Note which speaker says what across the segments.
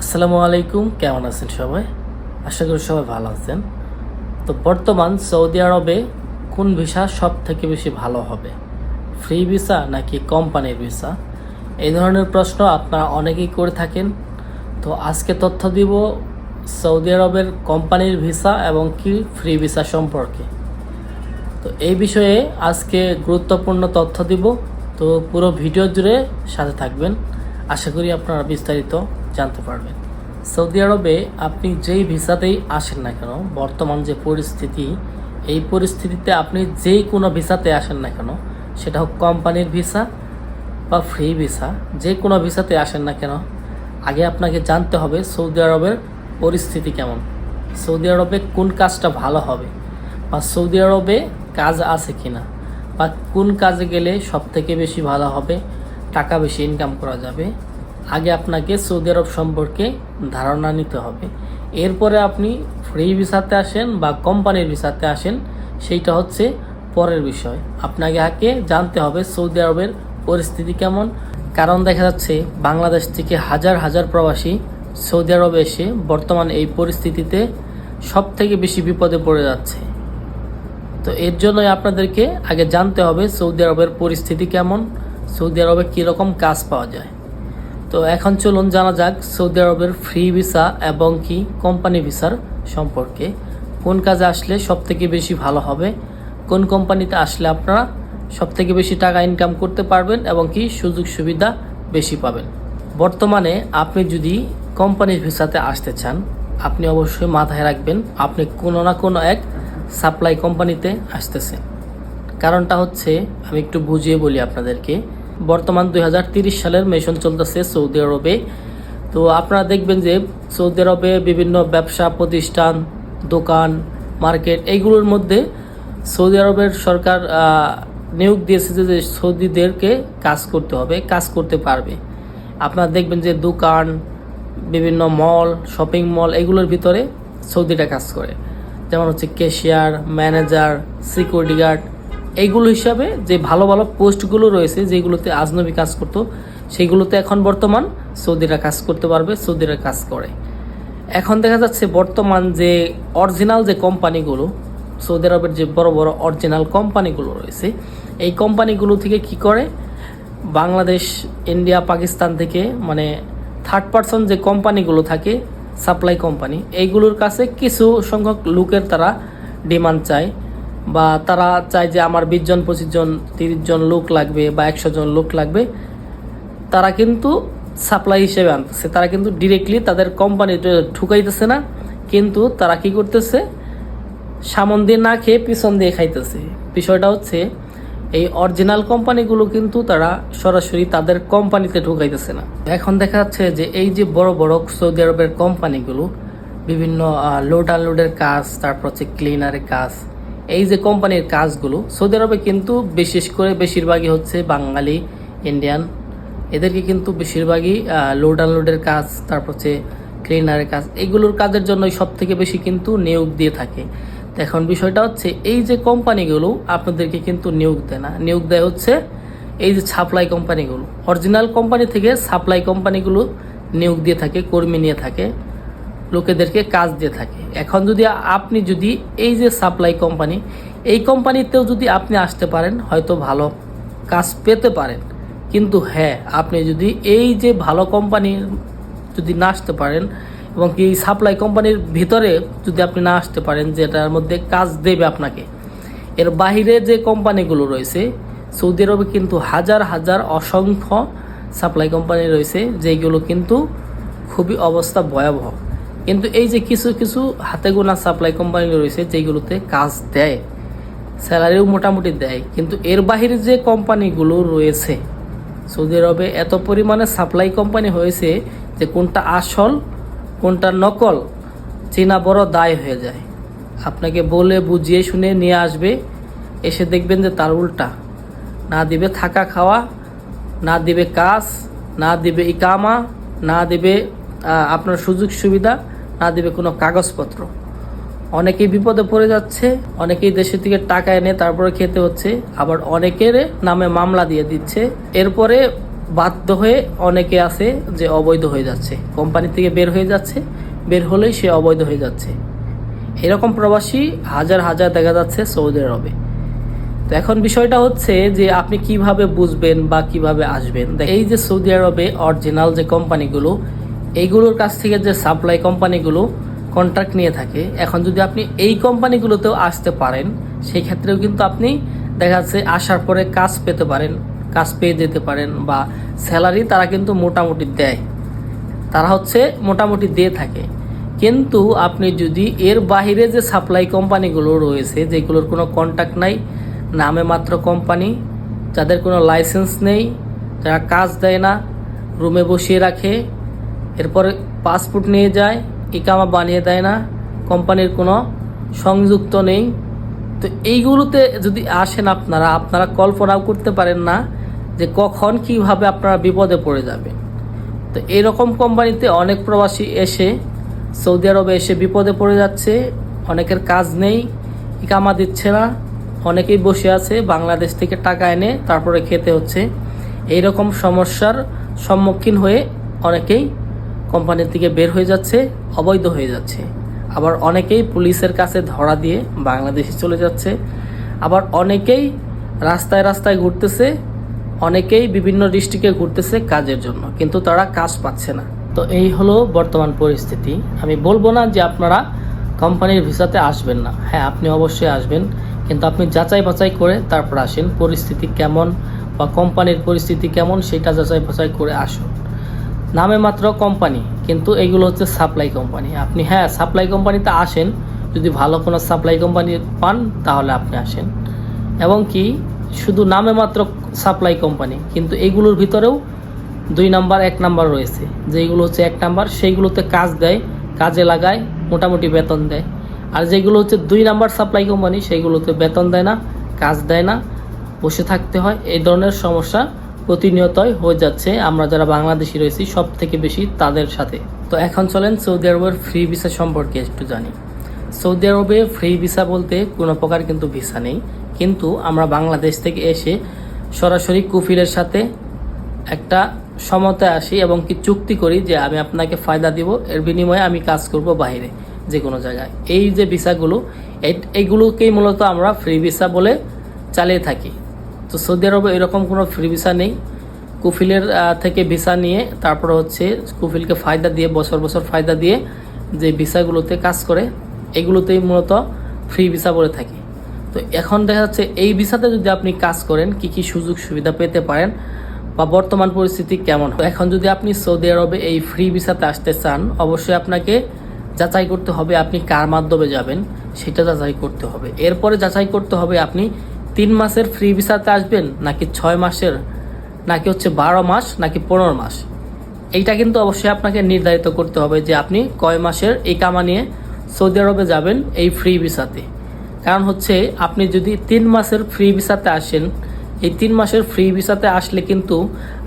Speaker 1: আসসালামু আলাইকুম, কেমন আছেন সবাই? আশা করি সবাই ভালো আছেন। তো বর্তমান সৌদি আরবে কোন ভিসা সব থেকে বেশি ভালো হবে? ফ্রি ভিসা নাকি কোম্পানির ভিসা? এই ধরনের প্রশ্ন আপনারা অনেকেই করে থাকেন। তো আজকে তথ্য দিব সৌদি আরবের কোম্পানির ভিসা এবং কি ফ্রি ভিসা সম্পর্কে। তো এই বিষয়ে আজকে গুরুত্বপূর্ণ তথ্য দিব। তো পুরো ভিডিও জুড়ে সাথে থাকবেন। আশা করি আপনারা বিস্তারিত জানতে পারবেন। সৌদি আরবে আপনি যেই ভিসাতেই আসেন না কেন, বর্তমান যে পরিস্থিতি, এই পরিস্থিতিতে আপনি যেই কোনো ভিসাতে আসেন না কেন, সেটা হোক কোম্পানির ভিসা বা ফ্রি ভিসা, যে কোনো ভিসাতে আসেন না কেন, আগে আপনাকে জানতে হবে সৌদি আরবের পরিস্থিতি কেমন। সৌদি আরবে কোন কাজটা ভালো হবে বা সৌদি আরবে কাজ আছে কিনা, বা কোন কাজে গেলে সব থেকে বেশি ভালো হবে, টাকা বেশি ইনকাম করা যাবে আগে আপনাকে সৌদি আরব সম্পর্কে ধারণা নিতে হবে। এরপরে আপনি ফ্রি ভিসাতে আসেন বা কোম্পানির ভিসাতে আসেন, সেইটা হচ্ছে পরের বিষয়। আপনাকে আগে জানতে হবে সৌদি আরবের পরিস্থিতি কেমন। কারণ দেখা যাচ্ছে, বাংলাদেশ থেকে হাজার হাজার প্রবাসী সৌদি আরবে এসে বর্তমান এই পরিস্থিতিতে সব থেকে বেশি বিপদে পড়ে যাচ্ছে। তো এর জন্যই আপনাদেরকে আগে জানতে হবে সৌদি আরবের পরিস্থিতি কেমন, সৌদি আরবে কীরকম কাজ পাওয়া যায়। তো এখন চলুন জানা যাক সৌদি আরবের ফ্রি ভিসা এবং কি কোম্পানি ভিসার সম্পর্কে। কোন কাজে আসলে সব থেকে বেশি ভালো হবে? কোন কোম্পানিতে আসলে আপনারা সব থেকে বেশি টাকা ইনকাম করতে পারবেন এবং কি সুযোগ সুবিধা বেশি পাবেন? বর্তমানে আপনি যদি কোম্পানির ভিসাতে আসতে চান, আপনি অবশ্যই মাথায় রাখবেন আপনি কোনো না কোনো এক সাপ্লাই কোম্পানিতে আসতেছেন। কারণটা হচ্ছে, আমি একটু বুঝিয়ে বলি আপনাদেরকে বর্তমান দুই সালের মেশন চলতেছে সৌদি আরবে। তো আপনারা দেখবেন যে সৌদি আরবে বিভিন্ন ব্যবসা, প্রতিষ্ঠান, দোকান, মার্কেট এইগুলোর মধ্যে সৌদি আরবের সরকার নিয়োগ দিয়েছে যে সৌদিদেরকে কাজ করতে হবে, কাজ করতে পারবে। আপনারা দেখবেন যে দোকান, বিভিন্ন মল, শপিং মল এগুলোর ভিতরে সৌদিটা কাজ করে। যেমন হচ্ছে ক্যাশিয়ার, ম্যানেজার, সিকিউরিটি গার্ড এইগুলো হিসাবে যে ভালো ভালো পোস্টগুলো রয়েছে, যেগুলোতে আজনবী কাজ করতো, সেগুলোতে এখন বর্তমান সৌদিরা কাজ করতে পারবে, সৌদিরা কাজ করে। এখন দেখা যাচ্ছে বর্তমান যে অরিজিনাল যে কোম্পানিগুলো, সৌদি আরবের যে বড় বড় অরিজিনাল কোম্পানিগুলো রয়েছে, এই কোম্পানিগুলো থেকে কি করে? বাংলাদেশ, ইন্ডিয়া, পাকিস্তান থেকে মানে থার্ড পার্সন যে কোম্পানিগুলো থাকে সাপ্লাই কোম্পানি, এইগুলোর কাছে কিছু সংখ্যক লোকের তারা ডিমান্ড চায়। বা তারা চায় যে আমার বিশ জন, পঁচিশ জন, তিরিশ জন লোক লাগবে বা একশো জন লোক লাগবে, তারা কিন্তু সাপ্লাই হিসেবে আনতেছে। তারা কিন্তু ডিরেক্টলি তাদের কোম্পানি ঢুকাইতেছে না, কিন্তু তারা কি করতেছে? সামন দিয়ে না খেয়ে পিছন দিয়ে খাইতেছে। বিষয়টা হচ্ছে, এই অরিজিনাল কোম্পানিগুলো কিন্তু তারা সরাসরি তাদের কোম্পানিতে ঢুকাইতেছে না। এখন দেখা যাচ্ছে যে এই যে বড় বড় সৌদি আরবের কোম্পানিগুলো বিভিন্ন লোড আনলোডের কাজ, তারপর হচ্ছে ক্লিনারের কাজ এই যে কোম্পানির কাজগুলো, সৌদি আরবে কিন্তু বিশেষ করে বেশিরভাগই হচ্ছে বাঙালি ইন্ডিয়ান এদেরকে কিন্তু বেশিরভাগই লোড আনলোডের কাজ, তারপর হচ্ছে ক্লিনারের কাজ, এগুলোর কাজের জন্যই সব থেকে বেশি কিন্তু নিয়োগ দিয়ে থাকে। এখন বিষয়টা হচ্ছে, এই যে কোম্পানিগুলো আপনাদেরকে কিন্তু নিয়োগ দেয় না। নিয়োগ দেয় হচ্ছে এই যে সাপ্লাই কোম্পানিগুলো। অরিজিনাল কোম্পানি থেকে সাপ্লাই কোম্পানিগুলো নিয়োগ দিয়ে থাকে, কর্মী নিয়ে থাকে। লোকেদেরকে কাজ দিয়ে থাকে। এখন যদি আপনি যদি এই যে সাপ্লাই কোম্পানি এই কোম্পানিতেও যদি আপনি আসতে পারেন, হয়তো ভালো কাজ পেতে পারেন। কিন্তু হ্যাঁ আপনি যদি এই যে ভালো কোম্পানির যদি না আসতে পারেন এবং কি সাপ্লাই কোম্পানির ভিতরে যদি আপনি না আসতে পারেন, যেটার মধ্যে কাজ দেবে আপনাকে, এর বাইরে যে কোম্পানিগুলো রয়েছে, সৌদি আরবে কিন্তু হাজার হাজার অসংখ্য সাপ্লাই কোম্পানি রয়েছে, যেগুলো কিন্তু খুবই অবস্থা ভয়াবহ। কিন্তু এই যে কিছু কিছু হাতে গোনা সাপ্লাই কোম্পানি রয়েছে, যেগুলোতে কাজ দেয় স্যালারিও মোটামুটি দেয়, কিন্তু এর বাহিরে যে কোম্পানিগুলো রয়েছে, সৌদি আরবে এত পরিমাণে সাপ্লাই কোম্পানি হয়েছে যে কোনটা আসল, কোনটা নকল, চেনা বড় দায় হয়ে যায়। আপনাকে বলে, বুঝিয়ে শুনে নিয়ে আসবে, এসে দেখবেন যে তার উল্টা। না দিবে থাকা খাওয়া, না দিবে কাজ, না দিবে ইকামা, না দিবে আপনার সুযোগ সুবিধা না দিবে কোনো কাগজপত্র। অনেকেই বিপদে পড়ে যাচ্ছে, অনেকেই দেশের থেকে টাকা এনে তারপরে খেতে হচ্ছে, আবার অনেকের নামে মামলা দিয়ে দিচ্ছে। এরপরে বাধ্য হয়ে অনেকে আছে যে অবৈধ হয়ে যাচ্ছে। কোম্পানি থেকে বের হয়ে যাচ্ছে, বের হলেই সে অবৈধ হয়ে যাচ্ছে। এরকম প্রবাসী হাজার হাজার দেখা যাচ্ছে সৌদি আরবে। তো এখন বিষয়টা হচ্ছে যে আপনি কীভাবে বুঝবেন বা কীভাবে আসবেন? এই যে সৌদি আরবে অরিজিনাল যে কোম্পানিগুলো এইগুলোর কাছ থেকে যে সাপ্লাই কোম্পানিগুলো কন্ট্রাক্ট নিয়ে থাকে, এখন যদি আপনি এই কোম্পানিগুলোতেও আসতে পারেন সেই ক্ষেত্রেও কিন্তু আপনি দেখা যাচ্ছে আসার পরে কাজ পেতে পারেন, কাজ পেয়ে যেতে পারেন বা স্যালারি তারা কিন্তু মোটামুটি দেয়। তারা হচ্ছে মোটামুটি দিয়ে থাকে। কিন্তু আপনি যদি এর বাইরে যে সাপ্লাই কোম্পানিগুলো রয়েছে, যেগুলোর কোনো কন্ট্যাক্ট নাই, নামে মাত্র কোম্পানি যাদের কোনো লাইসেন্স নেই, যারা কাজ দেয় না রুমে বসিয়ে রাখে এরপরে পাসপোর্ট নিয়ে যায়, ইকামা বানিয়ে দেয় না, কোম্পানির কোনো সংযুক্ত নেই। তো এইগুলোতে যদি আসেন আপনারা আপনারা কল্পনাও করতে পারেন না যে কখন কীভাবে আপনারা বিপদে পড়ে যাবেন। তো এরকম কোম্পানিতে অনেক প্রবাসী এসে সৌদি আরবে এসে বিপদে পড়ে যাচ্ছে, অনেকের কাজ নেই, ইকামা দিচ্ছে না, অনেকেই বসে আছে, বাংলাদেশ থেকে টাকা এনে তারপরে খেতে হচ্ছে। এইরকম সমস্যার সম্মুখীন হয়ে অনেকেই কোম্পানি থেকে বের হয়ে যাচ্ছে, অবৈধ হয়ে যাচ্ছে। আবার অনেকেই পুলিশের কাছে ধরা দিয়ে বাংলাদেশে চলে যাচ্ছে। আবার অনেকেই রাস্তায় রাস্তায় ঘুরতেছে, অনেকেই বিভিন্ন ডিস্ট্রিক্টে ঘুরতেছে কাজের জন্য, কিন্তু তারা কাজ পাচ্ছে না। তো এই হলো বর্তমান পরিস্থিতি। আমি বলব না যে আপনারা কোম্পানির ভিসাতে আসবেন না। হ্যাঁ আপনি অবশ্যই আসবেন, কিন্তু আপনি যাচাই বাছাই করে তারপর আসেন। পরিস্থিতি কেমন বা কোম্পানির পরিস্থিতি কেমন, সেটা যাচাই বাছাই করে আসুন। নামে মাত্র কোম্পানি কিন্তু এগুলো হচ্ছে সাপ্লাই কোম্পানি আপনি হ্যাঁ সাপ্লাই কোম্পানিতে আসেন, যদি ভালো কোনো সাপ্লাই কোম্পানি পান, তাহলে আপনি আসেন। এবং কি, শুধু নামে মাত্র সাপ্লাই কোম্পানি কিন্তু এগুলোর ভিতরেও দুই নাম্বার, এক নাম্বার রয়েছে। যেগুলো হচ্ছে এক নাম্বার, সেইগুলোতে কাজ দেয়, কাজে লাগায়, মোটামুটি বেতন দেয়। আর যেগুলো হচ্ছে দুই নাম্বার সাপ্লাই কোম্পানি সেইগুলোতে বেতন দেয় না, কাজ দেয় না, বসে থাকতে হয়। এই ধরনের সমস্যা প্রতিনিয়তই হয়ে যাচ্ছে। আমরা যারা বাংলাদেশি রয়েছি সব থেকে বেশি তাদের সাথে। তো এখন চলেন সৌদি আরবের ফ্রি ভিসা সম্পর্কে একটু জানি। সৌদি আরবে ফ্রি ভিসা বলতে কোনো প্রকার কিন্তু ভিসা নেই। কিন্তু আমরা বাংলাদেশ থেকে এসে সরাসরি কুফিলের সাথে একটা সমতায় আসি এবং কি চুক্তি করি যে আমি আপনাকে ফায়দা দিব, এর বিনিময়ে আমি কাজ করব বাইরে যে কোনো জায়গায়। এই যে ভিসাগুলো এই- এইগুলোকেই মূলত আমরা ফ্রি ভিসা বলে চালিয়ে থাকি। তো সৌদি আরবে এরকম কোনো ফ্রি ভিসা নেই। কুফিলের থেকে ভিসা নিয়ে তারপর হচ্ছে কুফিলকে ফায়দা দিয়ে, বছর বছর ফায়দা দিয়ে যে ভিসাগুলোতে কাজ করে, এগুলোতেই মূলত ফ্রি ভিসা বলে থাকে। তো এখন দেখা যাচ্ছে এই ভিসাতে যদি আপনি কাজ করেন, কি কি সুযোগ সুবিধা পেতে পারেন বা বর্তমান পরিস্থিতি কেমন? এখন যদি আপনি সৌদি আরবে এই ফ্রি ভিসাতে আসতে চান, অবশ্যই আপনাকে যাচাই করতে হবে আপনি কার মাধ্যমে যাবেন, সেটা যাচাই করতে হবে। এরপরে যাচাই করতে হবে আপনি তিন মাসের ফ্রি ভিসাতে আসবেন নাকি ছয় মাসের, নাকি হচ্ছে বারো মাস, নাকি পনেরো মাস? এইটা কিন্তু অবশ্যই আপনাকে নির্ধারিত করতে হবে যে আপনি কয় মাসের এই কামা নিয়ে সৌদি আরবে যাবেন এই ফ্রি ভিসাতে কারণ হচ্ছে আপনি যদি তিন মাসের ফ্রি ভিসাতে আসেন, এই তিন মাসের ফ্রি ভিসাতে আসলে কিন্তু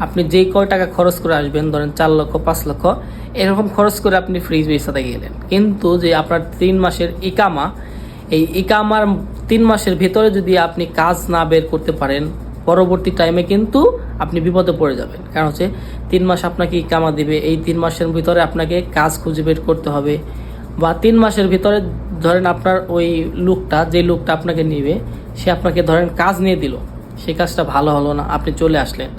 Speaker 1: আপনি যেই কয় টাকা খরচ করে আসবেন, ধরেন চার লক্ষ, পাঁচ লক্ষ, এরকম খরচ করে আপনি ফ্রি ভিসাতে গেলেন। কিন্তু যে আপনার তিন মাসের ইকামা এই ইকামার তিন মাসের ভিতরে যদি আপনি কাজ না বের করতে পারেন, পরবর্তী টাইমে কিন্তু আপনি বিপদে পড়ে যাবেন। কারণ হচ্ছে, তিন মাস আপনাকে কামা দিবে, এই তিন মাসের ভিতরে আপনাকে কাজ খুঁজে বের করতে হবে। বা তিন মাসের ভিতরে ধরেন আপনার ওই লুকটা, যে লুকটা আপনাকে নিবে, সে আপনাকে ধরেন কাজ নিয়ে দিল সেই কাজটা ভালো হলো না, আপনি চলে আসলেন।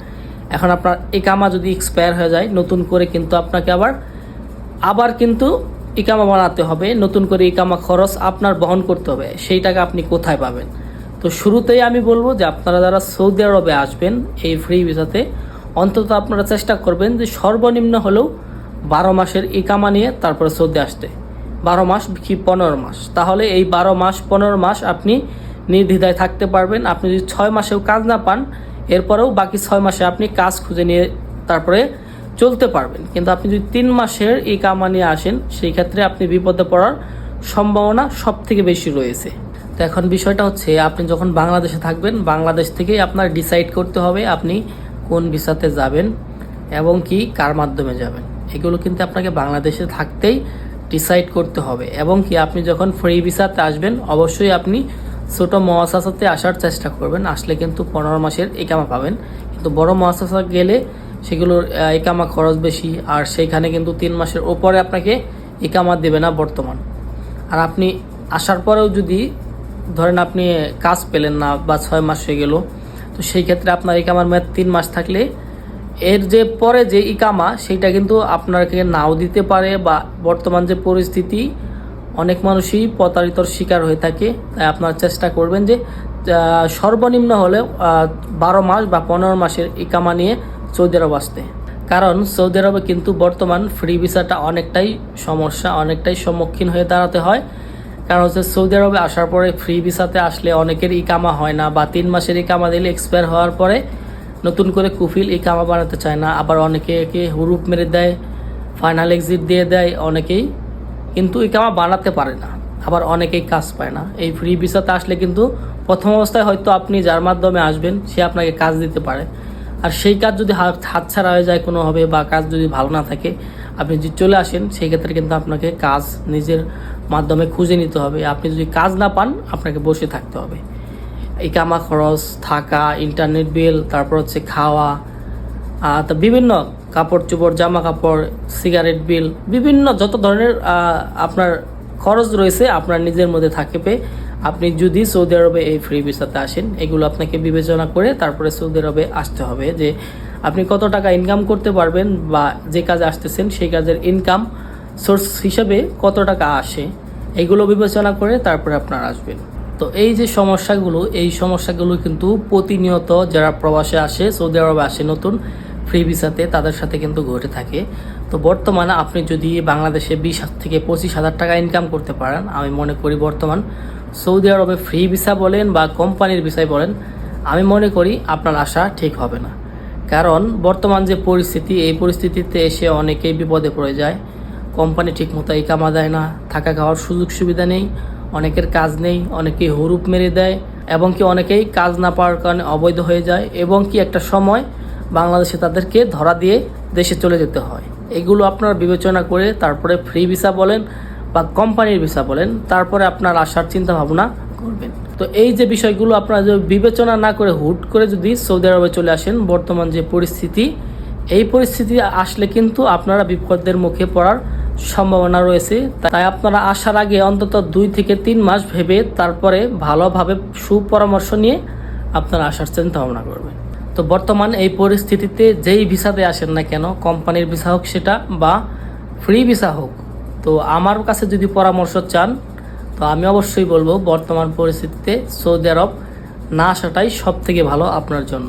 Speaker 1: এখন আপনার এই কামা যদি এক্সপায়ার হয়ে যায়, নতুন করে কিন্তু আপনাকে আবার আবার কিন্তু ইকামা বানাতে হবে, নতুন করে ইকামা খরচ আপনার বহন করতে হবে, সেই টাকা আপনি কোথায় পাবেন? তো শুরুতেই আমি বলব যে আপনারা যারা সৌদি আরবে আসবেন, এই ফ্রি ভিসাতে, অন্তত আপনারা চেষ্টা করবেন যে সর্বনিম্ন হলেও বারো মাসের ইকামা নিয়ে তারপরে সৌদি আসতে। বারো মাস কি পনেরো মাস? তাহলে এই বারো মাস, পনেরো মাস আপনি নির্দ্বিধায় থাকতে পারবেন। আপনি যদি ছয় মাসেও কাজ না পান, এরপরেও বাকি ছয় মাসে আপনি কাজ খুঁজে নিয়ে তারপরে চলতে পারবেন। কিন্তু আপনি যদি তিন মাসের এই কামা নিয়ে আসেন, সেই ক্ষেত্রে আপনি বিপদে পড়ার সম্ভাবনা সব থেকে বেশি রয়েছে। তো এখন বিষয়টা হচ্ছে, আপনি যখন বাংলাদেশে থাকবেন, বাংলাদেশ থেকেই আপনার ডিসাইড করতে হবে আপনি কোন ভিসাতে যাবেন এবং কি কার মাধ্যমে যাবেন। এগুলো কিন্তু আপনাকে বাংলাদেশে থাকতেই ডিসাইড করতে হবে এবং কি আপনি যখন ফ্রি ভিসাতে আসবেন, অবশ্যই আপনি ছোট মহাসাসাতে আসার চেষ্টা করবেন। আসলে কিন্তু পনেরো মাসের একামা পাবেন। কিন্তু বড় মহাসাসা গেলে সেগুলোর ইকামা খরচ বেশি, আর সেইখানে কিন্তু তিন মাসের ওপরে আপনাকে ইকামা দেবে না বর্তমান। আর আপনি আসার পরেও যদি ধরেন আপনি কাজ পেলেন না বা ছয় মাস হয়ে গেল, তো সেই ক্ষেত্রে আপনার ইকামার মেয়াদ তিন মাস থাকলে এর যে পরে যে ইকামা, সেইটা কিন্তু আপনাকে নাও দিতে পারে বা বর্তমান যে পরিস্থিতি, অনেক মানুষই প্রতারিতর শিকার হয়ে থাকে। তাই আপনারা চেষ্টা করবেন যে সর্বনিম্ন হলে বারো মাস বা পনেরো মাসের ইকামা নিয়ে সৌদি আরব আসতে। কারণ সৌদি আরবে কিন্তু বর্তমান ফ্রি ভিসাটা অনেকটাই সমস্যা, অনেকটাই সম্মুখীন হয়ে দাঁড়াতে হয়। কারণ হচ্ছে সৌদি আরবে আসার পরে ফ্রি ভিসাতে আসলে অনেকের ইকামা হয় না বা তিন মাসের ইকামা দিলে এক্সপায়ার হওয়ার পরে নতুন করে কুফিল ইকামা বানাতে চায় না। আবার অনেকে একে হুরুপ মেরে দেয় ফাইনাল এক্সিট দিয়ে দেয়, অনেকেই কিন্তু ইকামা বানাতে পারে না। আবার অনেকেই কাজ পায় না। এই ফ্রি ভিসাতে আসলে কিন্তু প্রথম অবস্থায় হয়তো আপনি যার মাধ্যমে আসবেন, সে আপনাকে কাজ দিতে পারে। আর সেই কাজ যদি হাত হাতছাড়া হয়ে যায় কোনোভাবে বা কাজ যদি ভালো না থাকে, আপনি যদি চলে আসেন, সেই ক্ষেত্রে কিন্তু আপনাকে কাজ নিজের মাধ্যমে খুঁজে নিতে হবে। আপনি যদি কাজ না পান, আপনাকে বসে থাকতে হবে। ইকামা খরচ, থাকা ইন্টারনেট বিল তারপর হচ্ছে খাওয়া তা বিভিন্ন কাপড় চোপড়, জামা কাপড় সিগারেট বিল বিভিন্ন যত ধরনের আপনার খরচ রয়েছে, আপনার নিজের মধ্যে থাকবে আপনি যদি সৌদি আরবে এই ফ্রি ভিসাতে আসেন, এগুলো আপনাকে বিবেচনা করে তারপরে সৌদি আরবে আসতে হবে যে আপনি কত টাকা ইনকাম করতে পারবেন বা যে কাজে আসতেছেন সেই কাজের ইনকাম সোর্স হিসেবে কত টাকা আসে, এগুলো বিবেচনা করে তারপরে আপনারা আসবেন। তো এই যে সমস্যাগুলো, এই সমস্যাগুলো কিন্তু প্রতিনিয়ত যারা প্রবাসে আসে, সৌদি আরবে আসে নতুন ফ্রি ভিসাতে তাদের সাথে কিন্তু ঘটে থাকে। তো বর্তমানে আপনি যদি বাংলাদেশে বিশ থেকে পঁচিশ হাজার টাকা ইনকাম করতে পারেন, আমি মনে করি বর্তমান সৌদি আরবে ফ্রি ভিসা বলেন বা কোম্পানির ভিসাই বলেন, আমি মনে করি আপনার আশা ঠিক হবে না। কারণ বর্তমান যে পরিস্থিতি, এই পরিস্থিতিতে এসে অনেকেই বিপদে পড়ে যায়। কোম্পানি ঠিকমতো ইকামা দেয় না, থাকা খাওয়ার সুযোগ সুবিধা নেই, অনেকের কাজ নেই, অনেকেই হুরুপ মেরে দেয়, এবং কি অনেকেই কাজ না পাওয়ার কারণে অবৈধ হয়ে যায়, এবং কি একটা সময় বাংলাদেশে তাদেরকে ধরা দিয়ে দেশে চলে যেতে হয়। এগুলো আপনারা বিবেচনা করে তারপরে ফ্রি ভিসা বলেন বা কোম্পানির ভিসা বলেন, তারপরে আপনার আসার চিন্তা ভাবনা করবেন। তো এই যে বিষয়গুলো আপনারা যদি বিবেচনা না করে হুট করে যদি সৌদি আরবে চলে আসেন, বর্তমান যে পরিস্থিতি, এই পরিস্থিতি আসলে কিন্তু আপনারা বিপদের মুখে পড়ার সম্ভাবনা রয়েছে। তাই আপনারা আসার আগে অন্তত দুই থেকে তিন মাস ভেবে তারপরে ভালোভাবে সুপরামর্শ নিয়ে আপনারা আসার চিন্তা ভাবনা করবেন। তো বর্তমান এই পরিস্থিতিতে যেই ভিসাতে আসেন না কেন, কোম্পানির ভিসা হোক সেটা বা ফ্রি ভিসা হোক, তো আমার কাছে যদি পরামর্শ চান, তো আমি অবশ্যই বলব বর্তমান পরিস্থিতিতে সৌদি আরব না আসাটাই সব থেকে ভালো আপনার জন্য।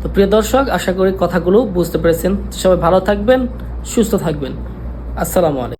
Speaker 1: তো প্রিয় দর্শক, আশা করি কথাগুলো বুঝতে পেরেছেন। সবাই ভালো থাকবেন, সুস্থ থাকবেন। আসসালামু আলাইকুম।